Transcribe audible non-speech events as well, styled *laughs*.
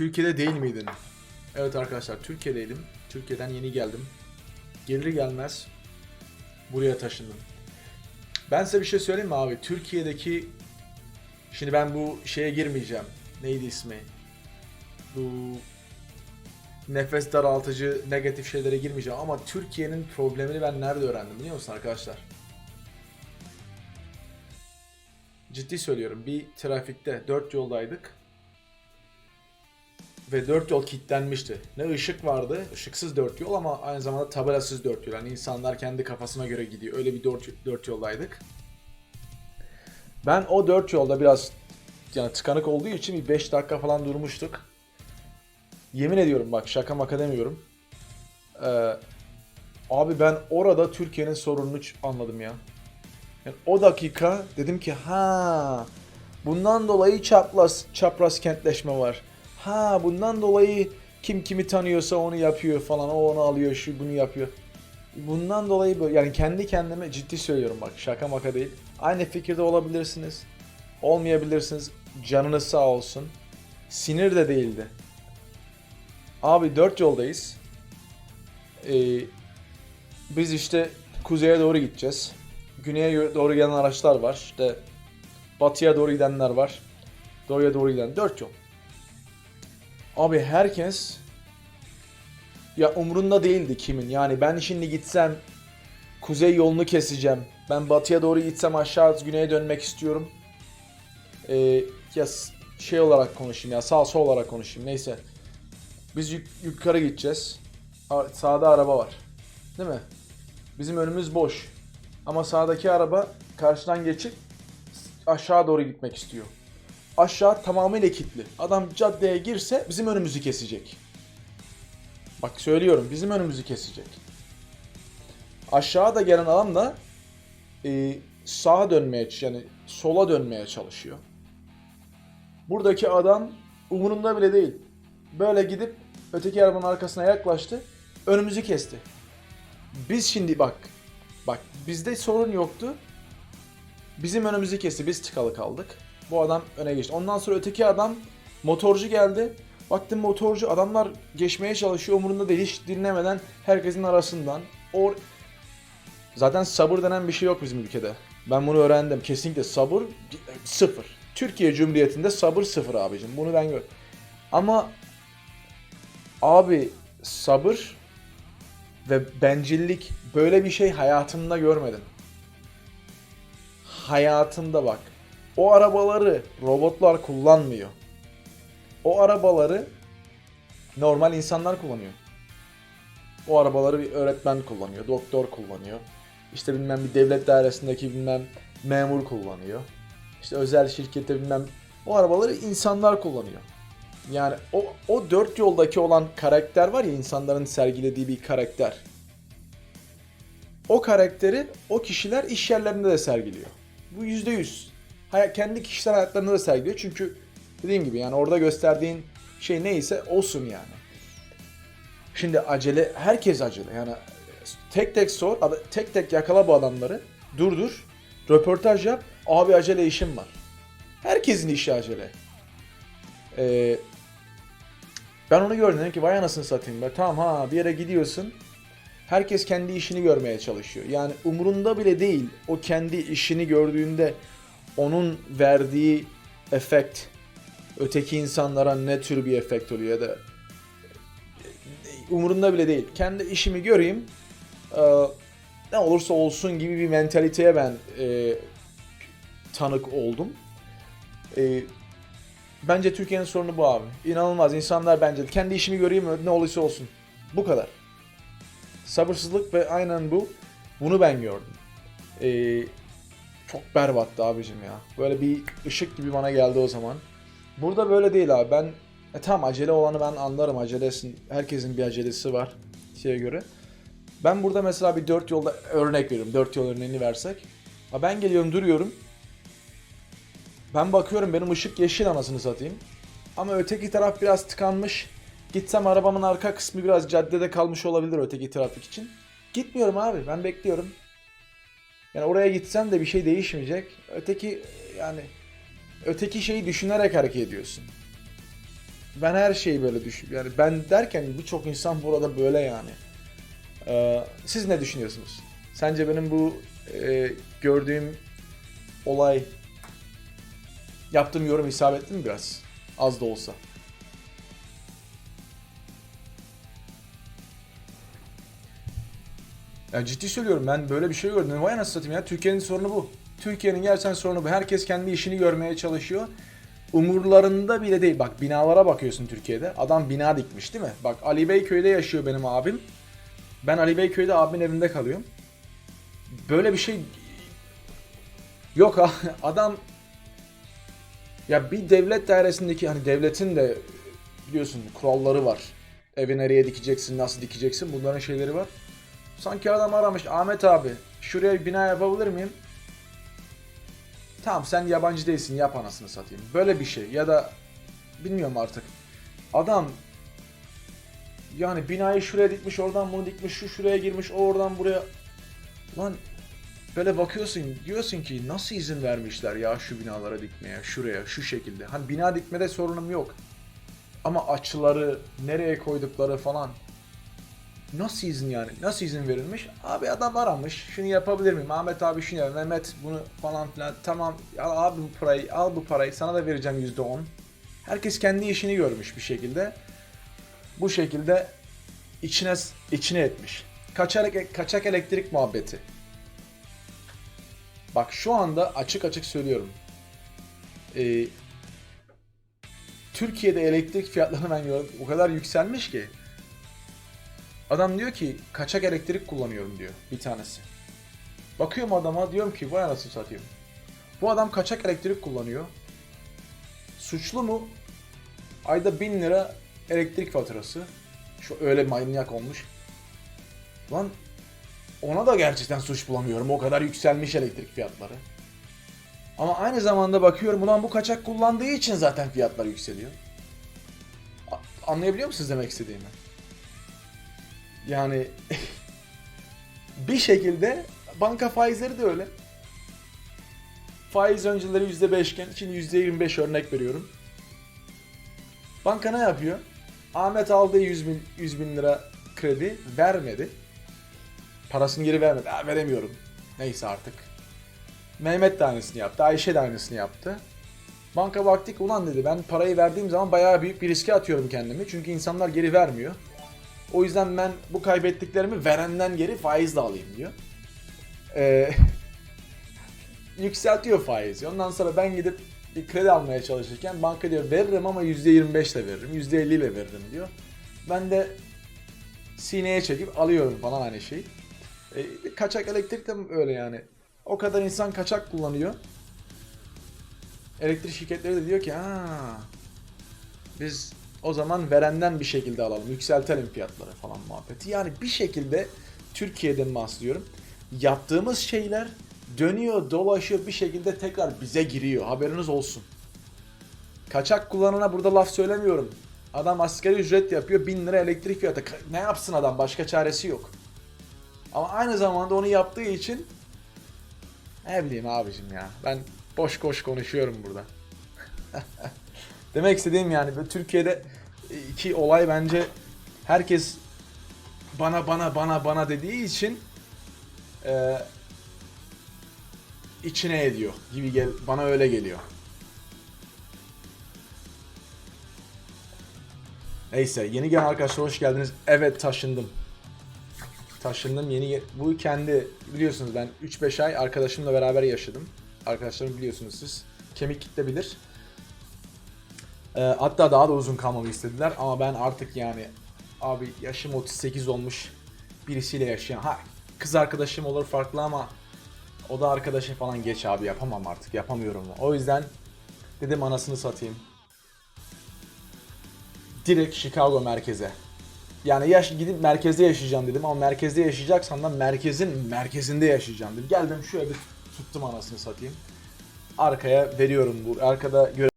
Türkiye'de değil miydin? Evet arkadaşlar Türkiye'deydim. Türkiye'den yeni geldim. Gelir gelmez buraya taşındım. Ben size bir şey söyleyeyim mi abi? Türkiye'deki şimdi ben bu şeye girmeyeceğim. Neydi ismi? Bu nefes daraltıcı negatif şeylere girmeyeceğim ama Türkiye'nin problemini ben nerede öğrendim biliyor musun arkadaşlar? Ciddi söylüyorum. Bir trafikte dört yoldaydık. Ve dört yol kilitlenmişti. Ne ışık vardı, ışıksız dört yol ama aynı zamanda tabelasız dört yol. Yani insanlar kendi kafasına göre gidiyor. Öyle bir dört, dört yoldaydık. Ben o dört yolda biraz yani tıkanık olduğu için bir 5 dakika falan durmuştuk. Yemin ediyorum bak şaka maka demiyorum. Ee, abi ben orada Türkiye'nin sorununu anladım ya. Yani o dakika dedim ki ha bundan dolayı çapraz çapraz kentleşme var. Ha bundan dolayı kim kimi tanıyorsa onu yapıyor falan. O onu alıyor, şu bunu yapıyor. Bundan dolayı böyle yani kendi kendime ciddi söylüyorum bak şaka maka değil. Aynı fikirde olabilirsiniz. Olmayabilirsiniz. Canınız sağ olsun. Sinir de değildi. Abi dört yoldayız. Ee, biz işte kuzeye doğru gideceğiz. Güneye doğru gelen araçlar var. İşte batıya doğru gidenler var. Doğuya doğru giden dört yol. Abi herkes ya umrunda değildi kimin. Yani ben şimdi gitsem kuzey yolunu keseceğim. Ben batıya doğru gitsem aşağı güneye dönmek istiyorum. Ee, ya şey olarak konuşayım ya sağ sol olarak konuşayım neyse. Biz yuk- yukarı gideceğiz. Sağda araba var. Değil mi? Bizim önümüz boş. Ama sağdaki araba karşıdan geçip aşağı doğru gitmek istiyor. Aşağı tamamıyla kilitli. Adam caddeye girse bizim önümüzü kesecek. Bak söylüyorum bizim önümüzü kesecek. Aşağıda gelen adam da e, sağa dönmeye yani sola dönmeye çalışıyor. Buradaki adam umurunda bile değil. Böyle gidip öteki arabanın arkasına yaklaştı. Önümüzü kesti. Biz şimdi bak bak bizde sorun yoktu. Bizim önümüzü kesti. Biz tıkalı kaldık. Bu adam öne geçti. Ondan sonra öteki adam motorcu geldi. Baktım motorcu adamlar geçmeye çalışıyor. Umurunda değil. Hiç dinlemeden herkesin arasından. Or Zaten sabır denen bir şey yok bizim ülkede. Ben bunu öğrendim. Kesinlikle sabır sıfır. Türkiye Cumhuriyeti'nde sabır sıfır abicim. Bunu ben gör. Ama abi sabır ve bencillik böyle bir şey hayatımda görmedim. Hayatımda bak. O arabaları robotlar kullanmıyor. O arabaları normal insanlar kullanıyor. O arabaları bir öğretmen kullanıyor, doktor kullanıyor. İşte bilmem bir devlet dairesindeki bilmem memur kullanıyor. İşte özel şirkette bilmem o arabaları insanlar kullanıyor. Yani o, o dört yoldaki olan karakter var ya insanların sergilediği bir karakter. O karakteri o kişiler iş yerlerinde de sergiliyor. Bu yüzde yüz. Kendi kişisel hayatlarında da sergiliyor. Çünkü dediğim gibi yani orada gösterdiğin şey neyse olsun yani. Şimdi acele, herkes acele. Yani tek tek sor, tek tek yakala bu adamları. Durdur, röportaj yap. Abi acele işim var. Herkesin işi acele. Ee, ben onu gördüm dedim ki vay anasını satayım be. Tamam ha bir yere gidiyorsun. Herkes kendi işini görmeye çalışıyor. Yani umurunda bile değil. O kendi işini gördüğünde onun verdiği efekt öteki insanlara ne tür bir efekt oluyor ya da umurunda bile değil. Kendi işimi göreyim. e, ne olursa olsun gibi bir mentaliteye ben e, tanık oldum. E, bence Türkiye'nin sorunu bu abi. İnanılmaz. insanlar bence kendi işimi göreyim ne olursa olsun. Bu kadar. Sabırsızlık ve aynen bu. Bunu ben gördüm. E, çok berbattı abicim ya. Böyle bir ışık gibi bana geldi o zaman. Burada böyle değil abi. Ben e tamam acele olanı ben anlarım. Acelesin. Herkesin bir acelesi var şeye göre. Ben burada mesela bir dört yolda örnek veriyorum. Dört yol örneğini versek. Ha ben geliyorum duruyorum. Ben bakıyorum benim ışık yeşil anasını satayım. Ama öteki taraf biraz tıkanmış. Gitsem arabamın arka kısmı biraz caddede kalmış olabilir öteki trafik için. Gitmiyorum abi ben bekliyorum. Yani oraya gitsem de bir şey değişmeyecek. Öteki yani öteki şeyi düşünerek hareket ediyorsun. ben her şeyi böyle düşün. Yani ben derken birçok insan burada böyle yani. Ee, siz ne düşünüyorsunuz? Sence benim bu e, gördüğüm olay yaptığım yorum isabetli mi biraz? Az da olsa. Ya ciddi söylüyorum ben böyle bir şey gördüm. Vay anasını satayım ya. Türkiye'nin sorunu bu. Türkiye'nin gerçekten sorunu bu. Herkes kendi işini görmeye çalışıyor. Umurlarında bile değil. Bak binalara bakıyorsun Türkiye'de. Adam bina dikmiş değil mi? Bak Ali Beyköy'de yaşıyor benim abim. Ben Ali Beyköy'de abimin evinde kalıyorum. Böyle bir şey yok ha. *laughs* Adam ya bir devlet dairesindeki hani devletin de biliyorsun kuralları var. Evi nereye dikeceksin, nasıl dikeceksin bunların şeyleri var. Sanki adam aramış Ahmet abi şuraya bir bina yapabilir miyim? Tamam sen yabancı değilsin yap anasını satayım. Böyle bir şey ya da bilmiyorum artık. Adam yani binayı şuraya dikmiş oradan bunu dikmiş şu şuraya girmiş o oradan buraya. Lan böyle bakıyorsun diyorsun ki nasıl izin vermişler ya şu binalara dikmeye şuraya şu şekilde. Hani bina dikmede sorunum yok. Ama açıları nereye koydukları falan Nasıl izin yani? Nasıl izin verilmiş? Abi adam aramış. Şunu yapabilir miyim? Ahmet abi şunu yap. Mehmet bunu falan filan. Tamam al abi bu parayı. Al bu parayı. Sana da vereceğim yüzde on. Herkes kendi işini görmüş bir şekilde. Bu şekilde içine içine etmiş. Kaçak, kaçak elektrik muhabbeti. Bak şu anda açık açık söylüyorum. Ee, Türkiye'de elektrik fiyatlarını ben gördüm. O kadar yükselmiş ki. Adam diyor ki kaçak elektrik kullanıyorum diyor bir tanesi. Bakıyorum adama diyorum ki vay anasını satayım. Bu adam kaçak elektrik kullanıyor. Suçlu mu? Ayda 1000 lira elektrik faturası. Şu öyle manyak olmuş. Lan ona da gerçekten suç bulamıyorum. O kadar yükselmiş elektrik fiyatları. Ama aynı zamanda bakıyorum ulan bu kaçak kullandığı için zaten fiyatlar yükseliyor. Anlayabiliyor musunuz demek istediğimi? Yani *laughs* bir şekilde banka faizleri de öyle. Faiz önceleri %5 iken şimdi %25 örnek veriyorum. Banka ne yapıyor? Ahmet aldığı 100 bin, 100 bin lira kredi vermedi. Parasını geri vermedi. Ha, veremiyorum. Neyse artık. Mehmet de aynısını yaptı. Ayşe de aynısını yaptı. Banka baktık ulan dedi ben parayı verdiğim zaman bayağı büyük bir riske atıyorum kendimi. Çünkü insanlar geri vermiyor. O yüzden ben bu kaybettiklerimi verenden geri faizle alayım diyor. Ee, *laughs* yükseltiyor faizi. Ondan sonra ben gidip bir kredi almaya çalışırken banka diyor veririm ama %25 ile veririm, %50 ile veririm diyor. Ben de sineye çekip alıyorum falan aynı şeyi. Ee, kaçak elektrik de öyle yani. O kadar insan kaçak kullanıyor. Elektrik şirketleri de diyor ki ha biz o zaman verenden bir şekilde alalım, yükseltelim fiyatları falan muhabbeti. Yani bir şekilde Türkiye'den bahsediyorum. Yaptığımız şeyler dönüyor, dolaşıyor bir şekilde tekrar bize giriyor. Haberiniz olsun. Kaçak kullanana burada laf söylemiyorum. Adam asgari ücret yapıyor, 1000 lira elektrik fiyatı. Ne yapsın adam? Başka çaresi yok. Ama aynı zamanda onu yaptığı için ne bileyim abicim ya. Ben boş boş konuşuyorum burada. *laughs* Demek istediğim yani böyle Türkiye'de iki olay bence herkes bana bana bana bana dediği için e, içine ediyor gibi gel bana öyle geliyor. Neyse yeni gelen arkadaşlar hoş geldiniz. Evet taşındım. Taşındım yeni bu kendi biliyorsunuz ben 3-5 ay arkadaşımla beraber yaşadım. Arkadaşlarım biliyorsunuz siz. Kemik kitle bilir. Ee, hatta daha da uzun kalmamı istediler ama ben artık yani abi yaşım 38 olmuş birisiyle yaşayan ha kız arkadaşım olur farklı ama o da arkadaşım falan geç abi yapamam artık yapamıyorum. O yüzden dedim anasını satayım. Direkt Chicago merkeze. Yani yaş gidip merkezde yaşayacağım dedim ama merkezde yaşayacaksam da merkezin merkezinde yaşayacağım dedim. Geldim şöyle bir tuttum anasını satayım. Arkaya veriyorum bu arkada göre